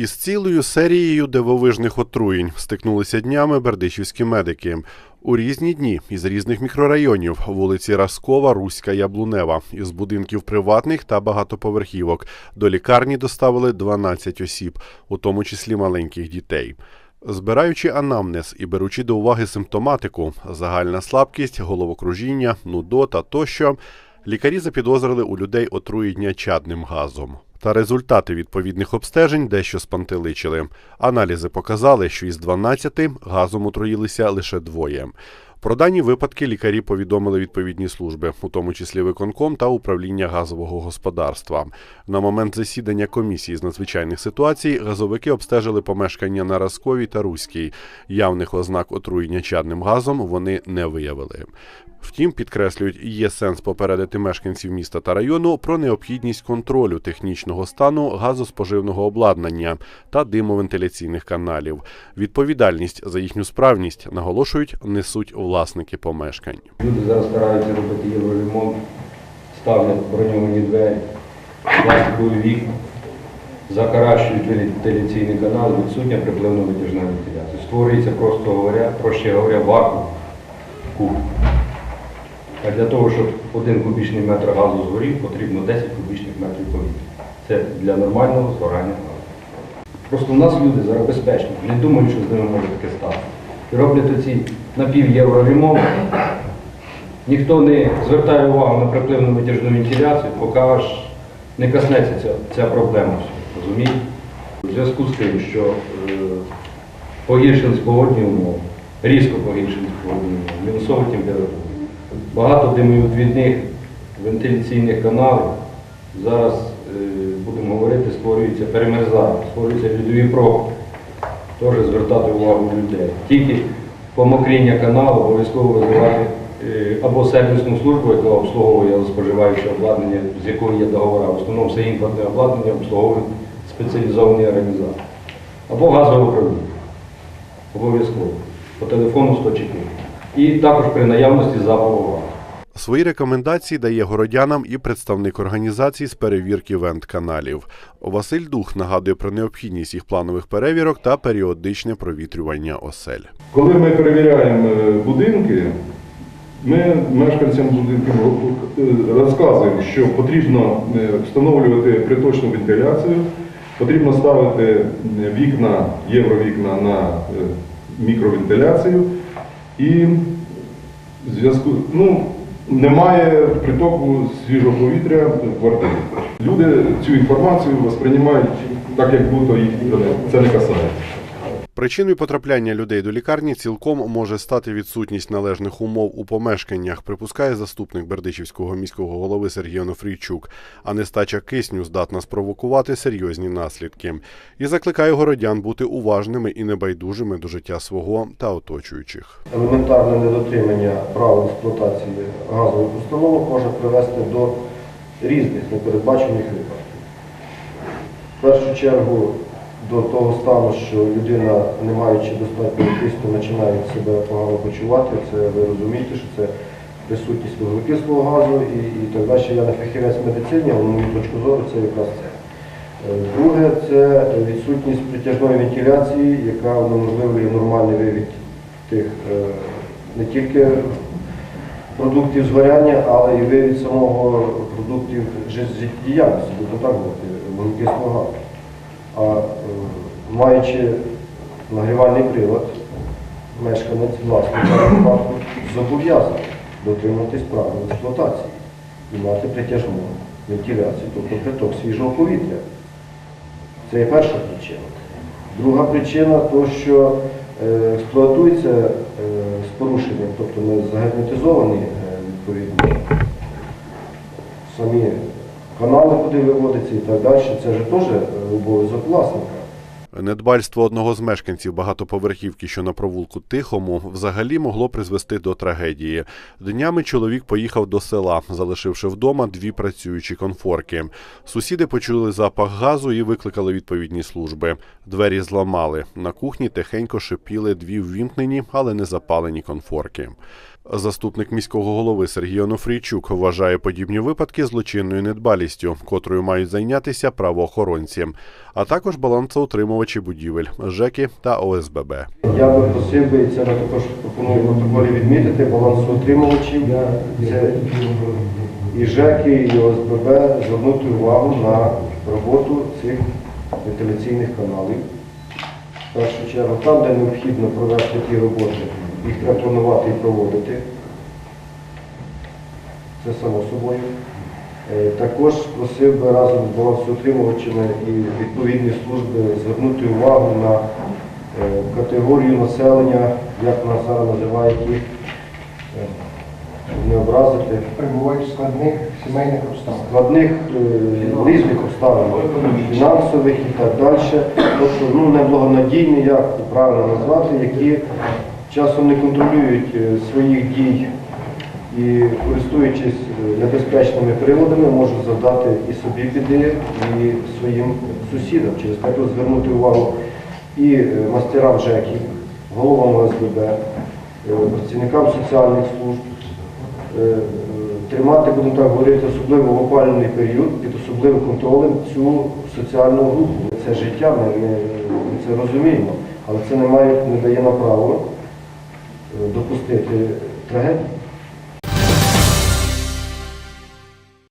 Із цілою серією дивовижних отруєнь стикнулися днями бердичівські медики. У різні дні із різних мікрорайонів вулиці Раскова, Руська, Яблунева, із будинків приватних та багатоповерхівок до лікарні доставили 12 осіб, у тому числі маленьких дітей. Збираючи анамнез і беручи до уваги симптоматику, загальна слабкість, головокружіння, нудота тощо, лікарі запідозрили у людей отруєння чадним газом. Та результати відповідних обстежень дещо спантеличили. Аналізи показали, що із 12 газом отруїлися лише двоє. Про дані випадки лікарі повідомили відповідні служби, у тому числі виконком та управління газового господарства. На момент засідання комісії з надзвичайних ситуацій газовики обстежили помешкання на Расковій та Руській. Явних ознак отруєння чадним газом вони не виявили. Втім, підкреслюють, є сенс попередити мешканців міста та району про необхідність контролю технічного стану газоспоживного обладнання та димовентиляційних каналів. Відповідальність за їхню справність наголошують несуть власники помешкань. Люди зараз стараються робити євроремонт, ставлять броньовані двері, пластикові вікна, закаращують вентиляційні канали, відсутня припливно-витяжна вентиляція. Створюється, просто говоря, проще говоря, вакуум в. А для того, щоб один кубічний метр газу згорів, потрібно 10 кубічних метрів повітря. Це для нормального згорання газу. Просто в нас люди зараз безпечні, не думають, що з ними може таке стати. І роблять оці напівєвроремонт. Ніхто не звертає увагу на припливну витяжну вентиляцію, поки аж не коснеться ця, ця проблема. Розумієте? У зв'язку з тим, що е, погіршились погодні умови, різко погіршились погодні умови, мінусова температура. Багато димовідвідних вентиляційних каналів. Зараз, е, будемо говорити, створюється, перемерзає, створюються льодові пробки. Теж звертати увагу людей. Тільки помокріння каналу обов'язково визивати е, або сервісну службу, яка обслуговує споживаюче обладнання, з якою є договора. В основному все імпортне обладнання обслуговують спеціалізовані організації. Або газове управління. Обов'язково. По телефону 104. І також при наявності запалу газу. Свої рекомендації дає городянам і представник організацій з перевірки вент-каналів. Василь Дух нагадує про необхідність їх планових перевірок та періодичне провітрювання осель. Коли ми перевіряємо е, будинки, ми мешканцям будинків е, розказуємо, що потрібно е, встановлювати приточну вентиляцію, потрібно ставити вікна, євровікна на мікровентиляцію і зв'язку ну, немає притоку свіжого повітря в квартирі. Люди цю інформацію сприймають так, як будто їх це не касається. Причиною потрапляння людей до лікарні цілком може стати відсутність належних умов у помешканнях, припускає заступник Бердичівського міського голови Сергій Онофрійчук. А нестача кисню здатна спровокувати серйозні наслідки. І закликає городян бути уважними і небайдужими до життя свого та оточуючих. елементарне недотримання правил експлуатації газових установок може привести до різних непередбачених випадків. В першу чергу до того стану, що людина, не маючи достатньо кисню, починає себе погано почувати. Це ви розумієте, що це присутність вуглекислого газу і, і так далі. Я не фахівець медицині, але мою точку зору це якраз це. Е, Друге, це відсутність притяжної вентиляції, яка унеможливлює нормальний вивід тих е, не тільки продуктів згоряння, але і вивід самого продуктів життєдіяльності, тобто так говорити, вуглекислого газу. А е, маючи нагрівальний прилад, мешканець власник в даному випадку зобов'язаний дотримуватись правил експлуатації і мати притяжну вентиляцію, тобто приток свіжого повітря. Це є перша причина. Друга причина то, що е, експлуатується е, з порушенням, тобто не загерметизовані відповідно самі канали, куди виводиться і так далі. Це ж теж е, обов'язок власника. Недбальство одного з мешканців багатоповерхівки, що на провулку Тихому, взагалі могло призвести до трагедії. Днями чоловік поїхав до села, залишивши вдома дві працюючі конфорки. Сусіди почули запах газу і викликали відповідні служби. Двері зламали. На кухні тихенько шипіли дві ввімкнені, але не запалені конфорки. Заступник міського голови Сергій Онуфрійчук вважає подібні випадки злочинною недбалістю, котрою мають зайнятися правоохоронці, а також балансоутримувачі будівель, ЖЕКи та ОСББ. Я би просив би, це ми також пропоную в протоколі відмітити, балансоутримувачів, це і ЖЕКи, і ОСББ звернути увагу на роботу цих вентиляційних каналів. В першу чергу, там, де необхідно провести ті роботи, їх треба планувати і проводити. Це само собою. Е, Також просив би разом з балансоутримувачами і відповідні служби звернути увагу на е, категорію населення, як нас зараз називають їх, е, не образити, перебувають в складних сімейних обставинах. складних різних обставин, фінансових і так далі. Тобто ну, неблагонадійні, як правильно назвати, які часом не контролюють е, своїх дій і, користуючись е, небезпечними приладами, можуть завдати і собі біди, і своїм сусідам. Через те тут звернути увагу і е, мастерам ЖЕКів, головам ОСББ, працівникам соціальних служб, тримати, будемо так говорити, особливо в опалювальний період під особливим контролем цю соціальну групу. Це життя, ми, ми, це розуміємо, але це не, має, не дає нам право допустити трагедію.